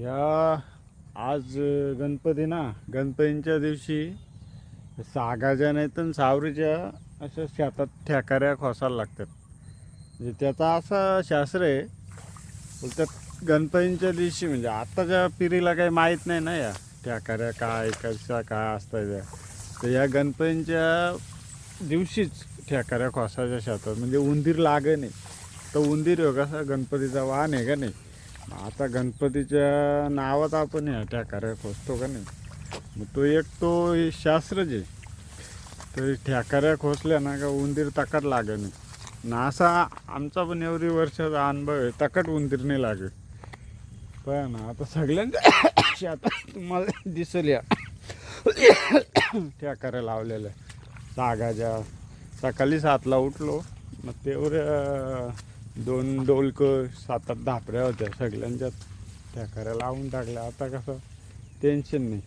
या आज गणपती ना गणपतींच्या दिवशी सागाच्या नाही तर सावरीच्या अशा शेतात ठेकाऱ्या खोसायला लागतात. म्हणजे त्याचा असं शास्त्र आहे बोलतात गणपतींच्या दिवशी म्हणजे आत्ताच्या पिढीला काही माहीत नाही ना या ठेकाऱ्या काय कशा काय असतात त्या. तर या गणपतींच्या दिवशीच ठेकाऱ्या खोसायच्या शेतात. म्हणजे उंदीर लागे नाही. तर उंदीर हो कसा गणपतीचा वाहन आहे का नाही? आता गणपतीच्या नावात आपण या ठ्याकाऱ्या खोसतो का नाही? मग तो एक तो हे शास्त्रच आहे तर ठ्याकाऱ्या खोसल्या ना का उंदीर तकट लागे नाही. ना असा आमचा पण एवढी वर्षाचा अनुभव आहे तकट उंदीर नाही लागे. पण ना आता सगळ्यांच्या शेतात तुम्हाला दिसेल या. ठ्याकाऱ्या लावलेल्या जागाच्या सकाळी सातला उठलो मग तेवढ्या दोन डोलक सात आठ धापऱ्या होत्या सगळ्यांच्यात. ठेकाऱ्या लावून टाकल्या. आता कसं टेन्शन नाही.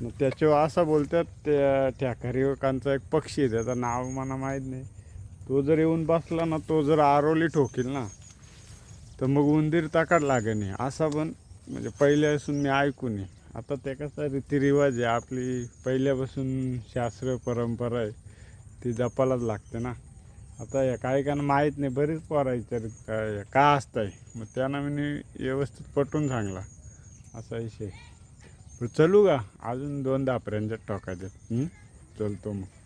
मग त्याच्यावर असं बोलतात त्या ठेकारीकांचा एक पक्षी आहे त्याचं नाव मला माहीत नाही. तो जर येऊन बसला ना तो जर आरोली ठोकील ना तर मग उंदीर ताकाड लागे नाही. असा पण म्हणजे पहिल्यापासून मी ऐकून आहे. आता ते कसं रीतिरिवाज आहे. आपली पहिल्यापासून शास्त्र परंपरा आहे. ती जपायलाच लागते ना. आता एका काही माहीत नाही बरीच पोरायचं काय का असतंय? मग त्यांना मी व्यवस्थित पटवून सांगला. असा विषय चलू का अजून दोन टोका देत. चलतो मग.